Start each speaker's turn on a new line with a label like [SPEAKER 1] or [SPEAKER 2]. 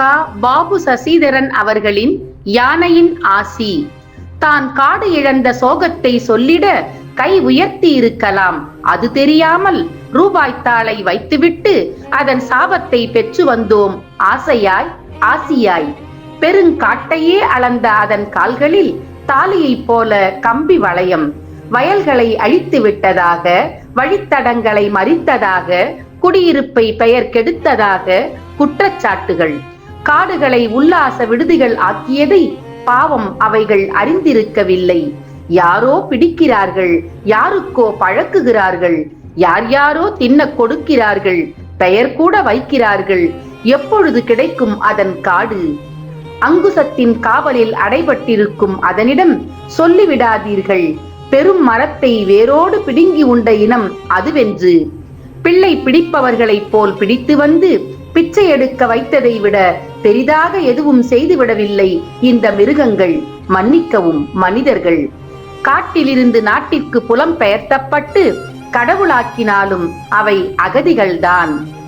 [SPEAKER 1] கா பாபு சசிதரன் அவர்களின் யானையின் ஆசி. தான் காடு இழந்த சோகத்தை சொல்லிட கை உயர்த்தி இருக்கலாம் அது தெரியாமல் ரூபாய் தாளை வைத்துவிட்டு அதன் சாபத்தை பெற்று வந்தோம். ஆசையாய் ஆசியாய். பெருங்காட்டையே அளந்த அதன் கால்களில் தாலியைப் போல கம்பி வளையம். வயல்களை அழித்து விட்டதாக வழித்தடங்களை மறித்ததாக குடியிருப்பை பெயர் கெடுத்ததாக குற்றச்சாட்டுகள். காடுகளை உல்லாச விடுதிகள் ஆக்கியதை பாவம் அவைகள் அறிந்திருக்கவில்லை. யாரோ பிடிக்கிறார்கள் யாருக்கோ பழக்குகிறார்கள் யார் யாரோ தின்ன கொடுக்கிறார்கள் பெயர் கூட வைக்கிறார்கள் எப்பொழுது கிடைக்கும் அதன் காடு? அங்குசத்தின் காவலில் அடைபட்டிருக்கும் அதனிடம் சொல்லிவிடாதீர்கள் பெரும் மரத்தை வேரோடு பிடுங்கி உண்ட இனம் அதுவென்று. பிள்ளை பிடிப்பவர்களைப் போல் பிடித்து வந்து பிச்சை எடுக்க வைத்ததை விட பெரிதாக எதுவும் செய்துவிடவில்லை இந்த மிருகங்கள். மன்னிக்கவும் மனிதர்கள். காட்டிலிருந்து நாட்டிற்கு புலம் பெயர்த்தப்பட்டு கடவுளாக்கினாலும் அவை அகதிகள்தான்.